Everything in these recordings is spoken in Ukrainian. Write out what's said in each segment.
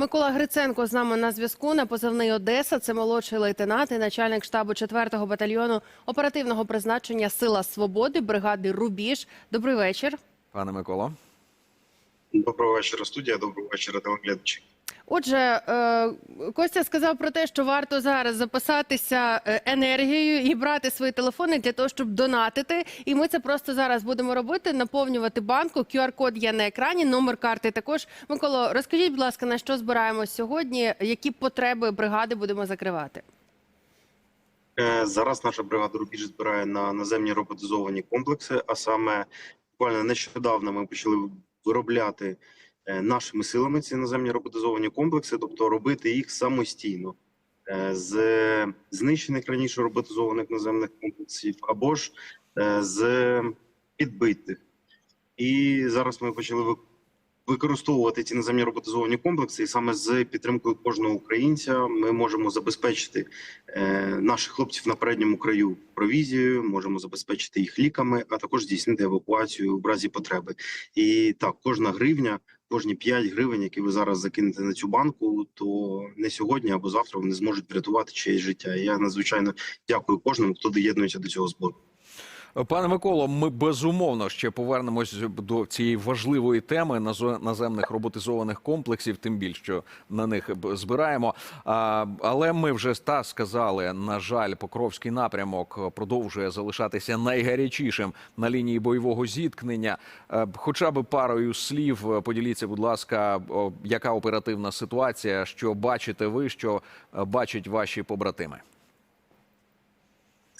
Микола Гриценко з нами на зв'язку на позивний Одеса. Це молодший лейтенант і начальник штабу 4-го батальйону оперативного призначення Сила Свободи бригади Рубіж. Добрий вечір. Пане Миколо. Доброго вечора, студія. Доброго вечора, телеглядачі. Отже, е, Костя сказав про те, що варто зараз записатися е, енергією і брати свої телефони для того, щоб донатити. І ми це просто зараз будемо робити, наповнювати банку. QR-код є на екрані, номер карти також. Миколо, розкажіть, будь ласка, на що збираємо сьогодні? Які потреби бригади будемо закривати? Е, Зараз наша бригада Рубіж збирає на наземні роботизовані комплекси. А саме буквально нещодавно ми почали виробляти нашими силами ці наземні роботизовані комплекси, тобто робити їх самостійно е, з знищених раніше роботизованих наземних комплексів або ж е, з підбитих. І зараз ми почали ви- використовувати ці наземні роботизовані комплекси, і саме з підтримкою кожного українця ми можемо забезпечити е, наших хлопців на передньому краю провізією, можемо забезпечити їх ліками, а також здійснити евакуацію в разі потреби. І так, кожна гривня, кожні 5 гривень, які ви зараз закинете на цю банку, то не сьогодні або завтра вони зможуть врятувати чиєсь життя. Я надзвичайно дякую кожному, хто доєднується до цього збору. Пане Миколо, ми безумовно ще повернемось до цієї важливої теми наземних роботизованих комплексів, тим більше що на них збираємо. Але ми вже та сказали, на жаль, Покровський напрямок продовжує залишатися найгарячішим на лінії бойового зіткнення. Е, Хоча б парою слів е, поділіться, будь ласка, яка оперативна ситуація, що бачите ви, що е, бачать ваші побратими.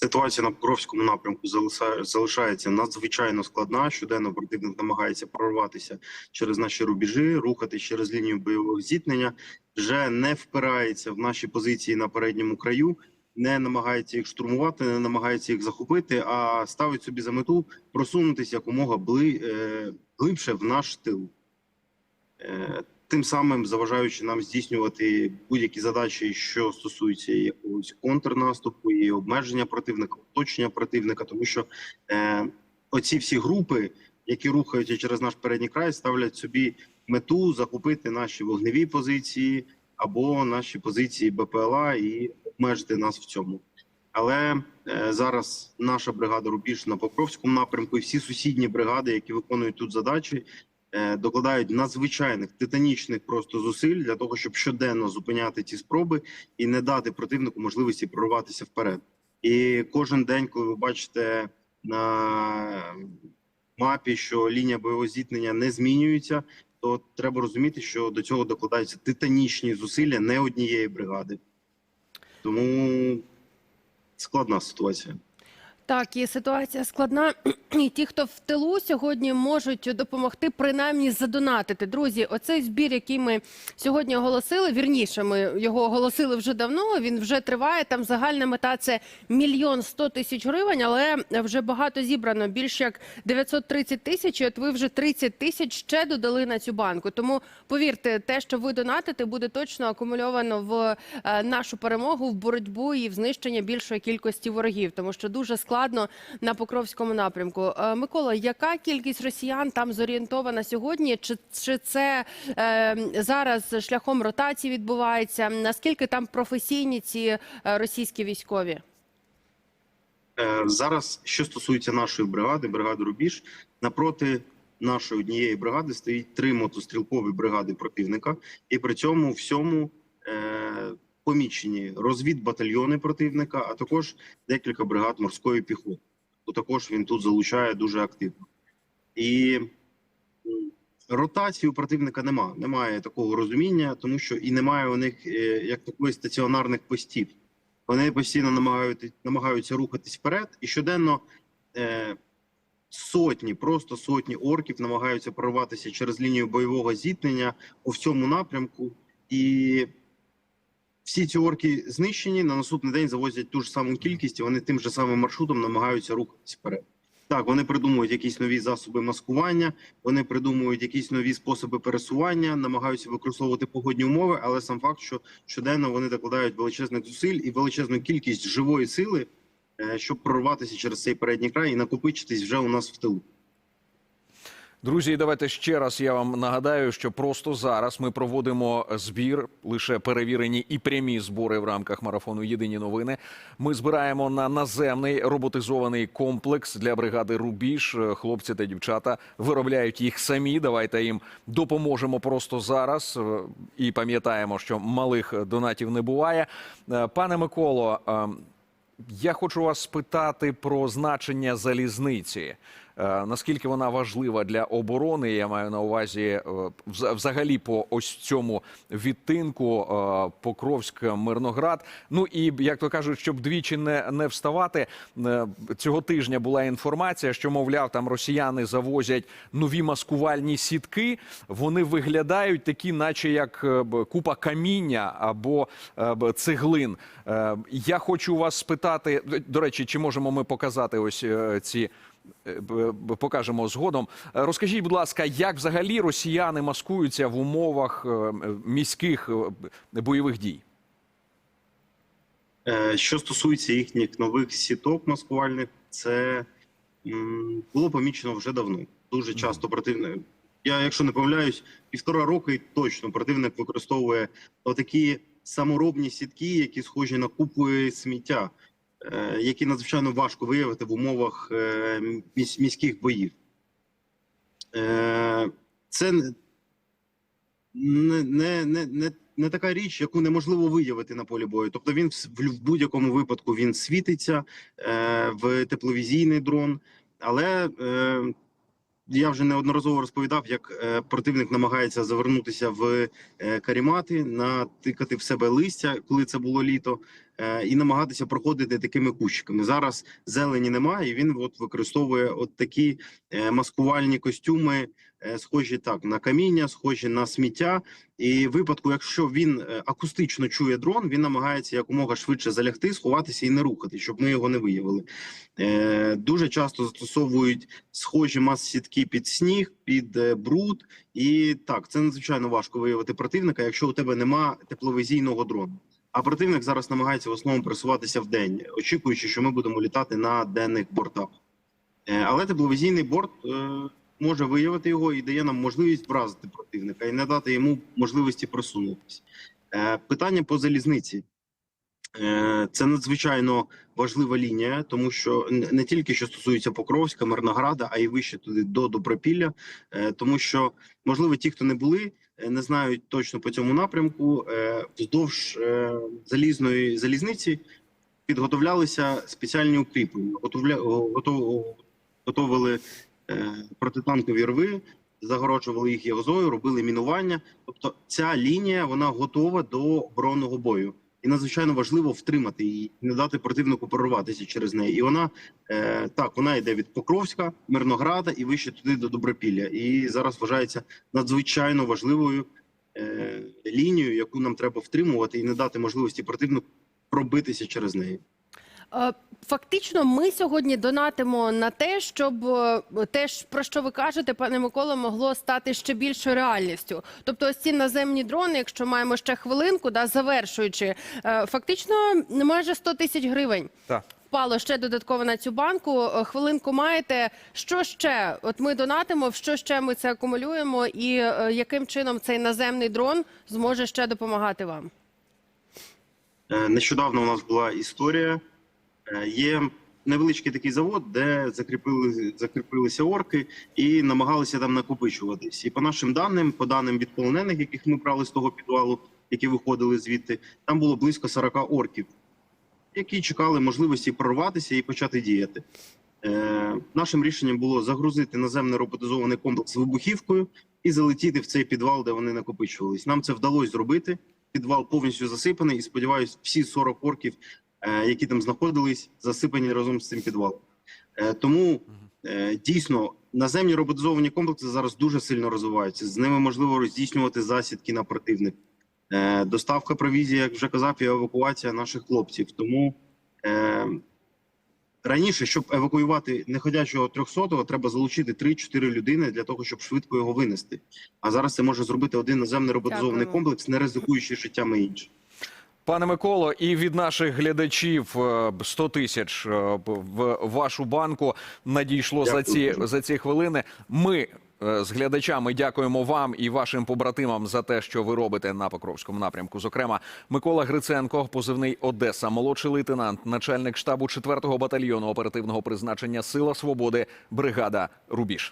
Ситуація на Покровському напрямку залишається надзвичайно складна. Щоденно противник намагається прорватися через наші рубежі, рухатись через лінію бойового зіткнення, вже не впирається в наші позиції на передньому краю, не намагається їх штурмувати, не намагається їх захопити, а ставить собі за мету просунутися якомога е, глибше в наш тил. Е, Тим самим заважаючи нам здійснювати будь-які задачі, що стосуються якогось контрнаступу і обмеження противника, оточення противника, тому що е, оці всі групи, які рухаються через наш передній край, ставлять собі мету захопити наші вогневі позиції або наші позиції БПЛА і обмежити нас в цьому. Але е, зараз наша бригада Рубіж на Покровському напрямку і всі сусідні бригади, які виконують тут задачі, докладають надзвичайних титанічних просто зусиль для того, щоб щоденно зупиняти ці спроби і не дати противнику можливості прорватися вперед. І кожен день, коли ви бачите на мапі, що лінія бойового зіткнення не змінюється, то треба розуміти, що до цього докладаються титанічні зусилля не однієї бригади. Тому складна ситуація. Так, і ситуація складна. І ті, хто в тилу сьогодні можуть допомогти, принаймні задонатити. Друзі, оцей збір, який ми сьогодні оголосили, вірніше, ми його оголосили вже давно. Він вже триває. Там загальна мета це мільйон сто тисяч гривень, але вже багато зібрано. Більш як 930 тисяч. І от ви вже 30 тисяч ще додали на цю банку. Тому повірте, те, що ви донатите, буде точно акумульовано в е, нашу перемогу в боротьбу і в знищення більшої кількості ворогів, тому що дуже складно на Покровському напрямку. Е, Микола, яка кількість росіян там зорієнтована сьогодні? Чи, чи це е, зараз шляхом ротації відбувається? Наскільки там професійні ці е, російські військові? Е, Зараз, що стосується нашої бригади, бригади Рубіж, напроти нашої однієї бригади стоїть три мотострілкові бригади противника, і при цьому всьому помічені розвідбатальйони противника, а також декілька бригад морської піхоти. Також він тут залучає дуже активно. І у противника нема. Немає такого розуміння, тому що і немає у них е, як такої стаціонарних постів. Вони постійно намагають, намагаються рухатись вперед, і щоденно е, сотні, просто сотні орків намагаються прорватися через лінію бойового зіткнення у всьому напрямку. І всі ці орки знищені. На наступний день завозять ту ж саму кількість, і вони тим же самим маршрутом намагаються рухатись вперед. Так, вони придумують якісь нові засоби маскування, вони придумують якісь нові способи пересування, намагаються використовувати погодні умови, але сам факт, що щоденно вони докладають величезних зусиль і величезну кількість живої сили, е, щоб прорватися через цей передній край і накопичитись вже у нас в тилу. Друзі, давайте ще раз я вам нагадаю, що просто зараз ми проводимо збір, лише перевірені і прямі збори в рамках марафону Єдині новини. Ми збираємо на наземний роботизований комплекс для бригади Рубіж. Хлопці та дівчата виробляють їх самі. Давайте їм допоможемо просто зараз. Е, І пам'ятаємо, що малих донатів не буває. Е, Пане Миколо. е, я хочу вас спитати про значення залізниці. Е, Наскільки вона важлива для оборони? Я маю на увазі е, взагалі по ось цьому відтинку е, Покровськ Мирноград. Ну і як то кажуть, щоб двічі не, не вставати. Цього тижня була інформація, що мовляв, там росіяни завозять нові маскувальні сітки. Вони виглядають такі, наче як купа каміння або цеглин. Я хочу вас спитати. До речі, чи можемо ми показати ось ці. Е, Покажемо згодом. Е, Розкажіть, будь ласка, як взагалі росіяни маскуються в умовах е, міських бойових дій? Що стосується їхніх нових сіток маскувальних, це було помічено вже давно. Дуже часто противник. Я, якщо не помиляюсь, півтора роки точно противник використовує отакі саморобні сітки, які схожі на купи сміття, які надзвичайно важко виявити в умовах е, міських боїв. Е, Це не- не, не, не, така річ, яку неможливо виявити на полі бою. Тобто він в, будь-якому випадку він світиться е, в тепловізійний дрон, але е, я вже неодноразово розповідав, як е, противник намагається завернутися в е, карімати, натикати в себе листя, коли це було літо, е, і намагатися проходити такими кущиками. Зараз зелені немає, і він от використовує от такі е, маскувальні костюми, е, схожі так на каміння, схожі на сміття. І в випадку, якщо він е, акустично чує дрон, він намагається якомога швидше залягти, сховатися і не рухати, щоб ми його не виявили. Е, Дуже часто застосовують схожі мас-сітки під сніг, під е, бруд. І так, це надзвичайно важко виявити противника, якщо у тебе нема тепловізійного дрону. А противник зараз намагається в основному пересуватися в день, очікуючи, що ми будемо літати на денних бортах. Е, Але тепловізійний борт е, може виявити його і дає нам можливість вразити противника і не дати йому можливості просунутися. Е, Питання по залізниці. Це надзвичайно важлива лінія, тому що не тільки що стосується Покровська, Мирнограда, а й вище туди до Добропілля. Тому що, можливо, ті, хто не були, не знають точно по цьому напрямку. е, Вздовж е, залізної залізниці підготовлялися спеціальні укріплення, е, протитанкові рви, загороджували їх ягозою, робили мінування. Тобто, ця лінія вона готова до оборонного бою. І надзвичайно важливо втримати її, не дати противнику прорватися через неї. І вона е, так, вона йде від Покровська, Мирнограда і вище туди до Добропілля. І зараз вважається надзвичайно важливою е, лінією, яку нам треба втримувати і не дати можливості противнику пробитися через неї. Е, Фактично, ми сьогодні донатимо на те, щоб е, те, про що ви кажете, пане Микола, могло стати ще більшою реальністю. Тобто, ось ці наземні дрони, якщо маємо ще хвилинку, да, завершуючи, е, фактично майже 100 тисяч гривень. Так. Впало ще додатково на цю банку. Хвилинку маєте. Що ще? От ми донатимо, в що ще ми це акумулюємо, і яким чином цей наземний дрон зможе ще допомагати вам? Нещодавно у нас була історія. Е, Є невеличкий такий завод, де закріпили, закріпилися орки і намагалися там накопичуватись. І по нашим даним, по даним від полонених, яких ми брали з того підвалу, які виходили звідти, там було близько 40 орків, які чекали можливості прорватися і почати діяти. Е, нашим рішенням було загрузити наземний роботизований комплекс вибухівкою і залетіти в цей підвал, де вони накопичувались. Нам це вдалося зробити. Підвал повністю засипаний, і сподіваюся, всі 40 орків, які там знаходились, засипані разом з цим підвалом. Е, тому е, дійсно наземні роботизовані комплекси зараз дуже сильно розвиваються. З ними можливо здійснювати засідки на противник. Е, доставка провізії, як вже казав, і евакуація наших хлопців. Тому е, раніше, щоб евакуювати неходячого 300-го, треба залучити 3-4 людини для того, щоб швидко його винести. А зараз це може зробити один наземний роботизований комплекс, не ризикуючи життями інших. Пане Миколо, і від наших глядачів е, 100 тисяч е, в вашу банку надійшло за ці за ці хвилини. Ми е, з глядачами. Дякуємо вам і вашим побратимам за те, що ви робите на Покровському напрямку. Зокрема, Микола Гриценко, позивний Одеса, молодший лейтенант, начальник штабу 4-го батальйону оперативного призначення Сила Свободи, бригада Рубіж.